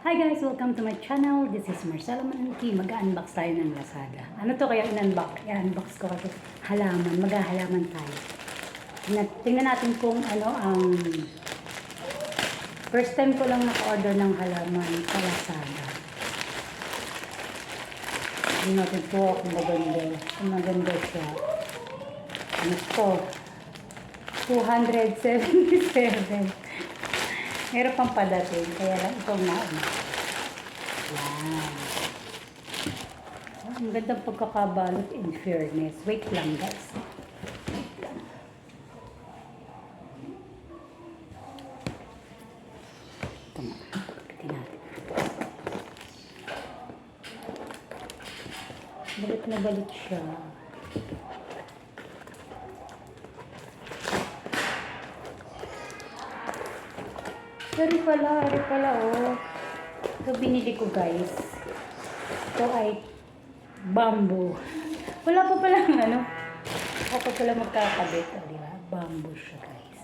Hi guys! Welcome to my channel. This is Marcelo Mananti. Mag-unbox tayo ng Lazada. Ano to kaya in-unbox? I-unbox ko kasi halaman. Mag-halaman tayo. Tingnan, natin kung ano ang... First time ko lang naka-order ng halaman sa Lazada. Tingnan natin po kung maganda. Kung maganda siya. Ano to? 277. Meron pang padating, kaya lang itong nauna. Yan. Oh, ang gandang pagkakabalot in fairness. Wait lang guys. Wait lang. Ito natin. Balik na balik siya. Sorry pala, sorry pala oh. Ito binili ko guys. Ito ay bamboo. Wala pa pala ano. Ako pa pala magkakabit. Oh, di ba? Bamboo siya guys.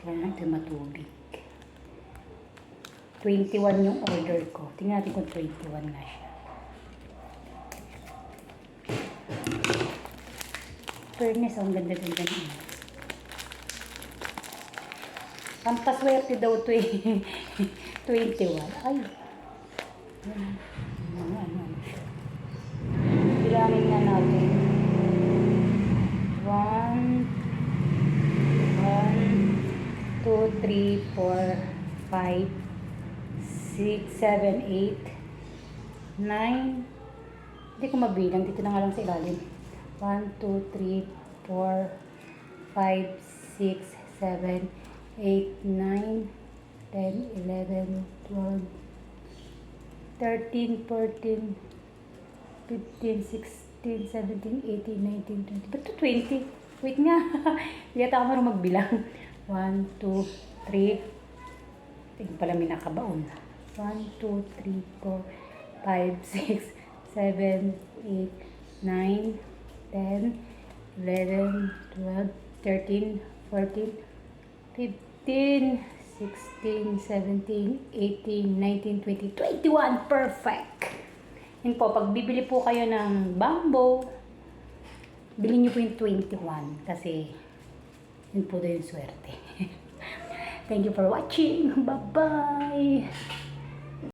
Kaya natin matubig. 21 yung order ko. Tingnan natin kung 21 na siya. Fairness, ang ganda-ganda niya. Ang paswerte daw to eh. 21. Ay. Bilangin na natin. 1, 1, 2, 3, 4, 5, 6, 7, 8, 9. Hindi ko mabilang. Dito na nga lang sa ilalim. 1, 2, 3, 4, 5, 6, 7, 8, 9, 10, 11, 12, 13, 14, 15, 16, 17, 18, 19, 20. Ba't to 20? Wait nga. Hindi ata ako magbilang. 1, 2, 3. Tingin pala may nakabaon. 1, 2, 3, 4, 5, 6, 7, 8, 9, 10, 11, 12, 13, 14, 15, 16, 17, 18, 19, 20, 21. Perfect! Yun po, pag bibili po kayo ng bamboo, bilhin niyo po yung 21 kasi yun po daw yung swerte. Thank you for watching. Bye-bye!